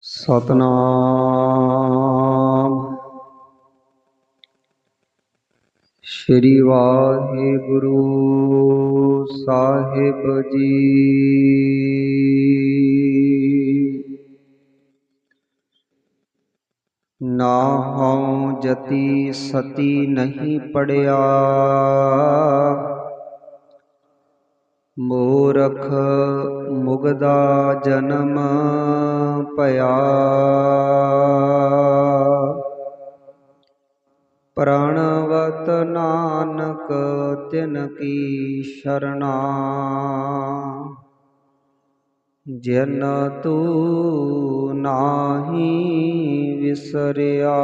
ਸਤਨਾਮ। ਸ੍ਰੀ ਵਾਹਿਗੁਰੂ ਸਾਹਿਬ ਜੀ। ਨਾ ਹਉ ਜਤੀ ਸਤੀ ਨਹੀਂ ਪੜਿਆ। ਮੋਰਖ ਮੁਗਦਾ ਜਨਮ ਭਇਆ। ਪ੍ਰਣਵਤ ਨਾਨਕ ਤਿਨ ਕੀ ਸ਼ਰਣਾ। ਜਿਨ ਤੂ ਨਾਹੀ ਵਿਸਰਿਆ।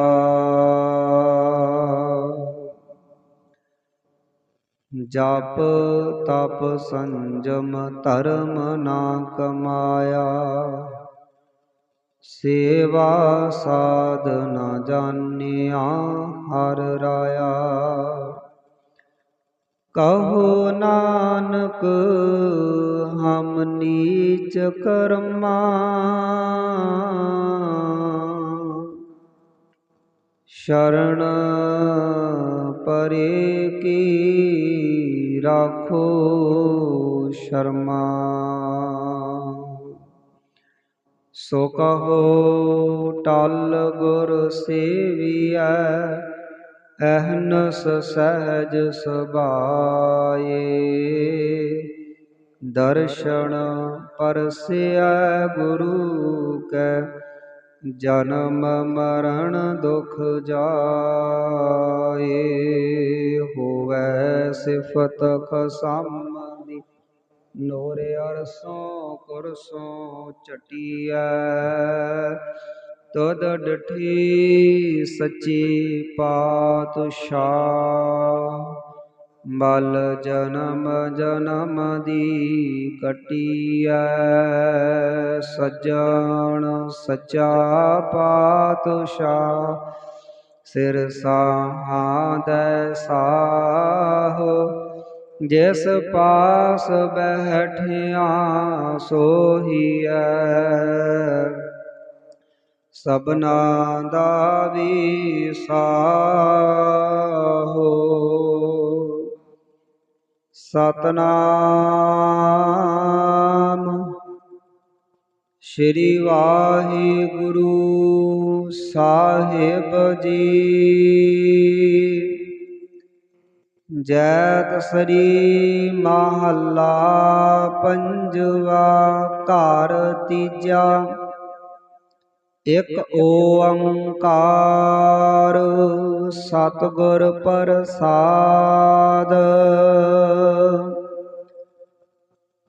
ਜਪ ਤਪ ਸੰਜਮ ਧਰਮ ਨਾ ਕਮਾਇਆ। ਸੇਵਾ ਸਾਧ ਨ ਜਾਣਿਆ ਹਰ ਰਾਇਆ। ਕਹੋ ਨਾਨਕ, ਹਮ ਨੀਚ ਕਰਮਾ। ਸ਼ਰਣ ਪਰੇ ਕੀ ਰਾਖੋ ਸ਼ਰਮਾ। ਸੋ ਕਹੋ ਟਲ ਗੁਰ ਸੇਵੀਐ ਅਹਨਸ ਸਹਿਜ ਸੁਭਾਏ। ਦਰਸ਼ਨ ਪਰਸਿਆ ਗੁਰੂ ਕੈ ਜਨਮ ਮਰਨ ਦੁਖ ਜਾਏ, ਹੋਵੈ ਸਿਫਤ ਖਸਮ ਦੀ ਨੋਰੇ ਅਰਸੋਂ ਕੁਰਸੋਂ ਚਟੀਐ ਤਦ ਡਠੀ ਸੱਚੀ ਪਾਤਸ਼ਾਹ। ਬਲ ਜਨਮ ਜਨਮ ਦੀ ਕਟੀਐ, ਸਜਣ ਸਚਾ ਪਾਤਸ਼ਾਹ, ਸਿਰ ਸਾਹਾਦੈ ਸਾਹੋ। ਜਿਸ ਪਾਸ ਬੈਠਿਆ ਸੋਹੀਐ ਸਬਨਾ ਦਾ ਵੀ ਸਾਹੋ। ਸਤਨਾਮ। ਸ੍ਰੀ ਵਾਹਿਗੁਰੂ ਸਾਹਿਬ ਜੀ। ਜੈਤ ਸ੍ਰੀ ਮਹੱਲਾ ਪੰਜਵਾ ਘਰ ਤੀਜਾ। ਇਕ ਓੰਕਾਰ ਸਤਿਗੁਰ ਪ੍ਰਸਾਦ।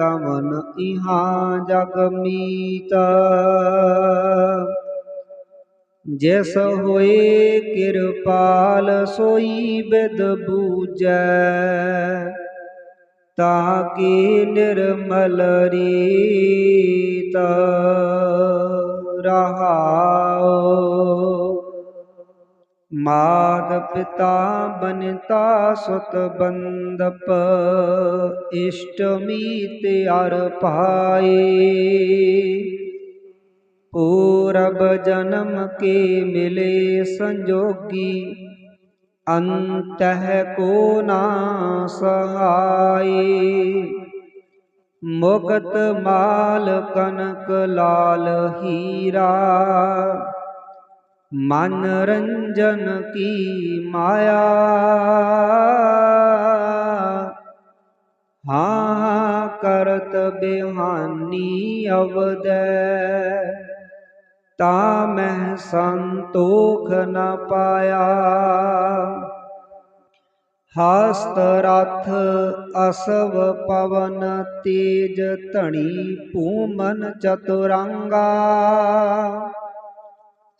ਕਵਨ ਇਹਾ ਜਗ ਮੀਤ। ਜਿਸ ਹੋਏ ਕਿਰਪਾਲ ਸੋਈ ਬਿਦ ਬੂਝੈ ਤਾਕੀ ਨਿਰਮਲ ਰੀਤ ਰਹਾਉ ਮਾਤ ਪਿਤਾ ਬਨਤਾ ਸੁਤ ਬੰਦਪ, ਇਸ਼ਟ ਮੀਤ ਅਰ ਪਾਏ। ਪੂਰਬ ਜਨਮ ਕੇ ਮਿਲੇ ਸੰਜੋਗੀ, ਅੰਤਹਿ ਕੋ ਨਾ ਸਹਾਈ ਮੁਕਤ ਮਾਲ ਕਨਕ ਲਾਲ ਹੀਰਾ ਮਨ ਰੰਜਨ ਕੀ ਮਾਇਆ? ਹਾਂ, ਕਰਤ ਬਿਹਾਨੀ ਅਵਦੈ। ਤਾ ਮੈਂ ਸੰਤੋਖ ਨ ਪਾਇਆ। ਹਸਤ ਰਥ ਅਸਵ ਪਵਨ ਤੇਜ ਧਣੀ ਭੂਮਨ ਚਤੁਰੰਗਾ।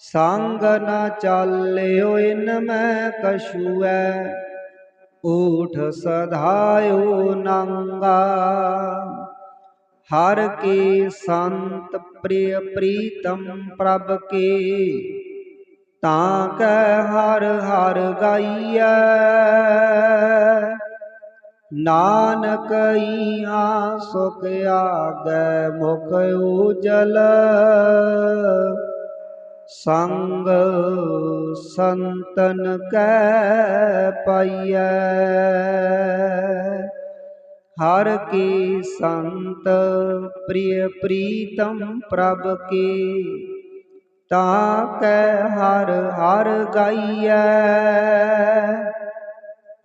ਸੰਗ ਨਾ ਚਾਲਿਓ ਇਨ ਮੈਂ ਕਛੂਐ। ਊਠ ਸਧਾਇਓ ਨੰਗਾ। ਹਰ ਕੇ ਸੰਤ ਪ੍ਰਿਯ ਪ੍ਰੀਤਮ ਪ੍ਰਭ ਕੇ, ਤਾਂ ਕੈ ਹਰ ਹਰ ਗਾਈਐ। ਨਾਨਕ ਈਆ ਸੁਖ ਆਗੈ ਮੁਖ ਉਜਲ। ਸੰਗ ਸੰਤਨ ਕੈ ਪਾਈਐ। ਹਰ ਕੀ ਸੰਤ ਪ੍ਰਿਯ ਪ੍ਰੀਤਮ ਪ੍ਰਭ ਕੀ, ਤਾਂ ਕੈ ਹਰ ਹਰ ਗਾਈਐ।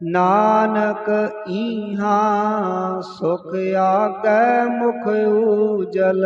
ਨਾਨਕ ਈਹਾ ਸੁਖ ਆਗੈ ਮੁਖ ਉਜਲ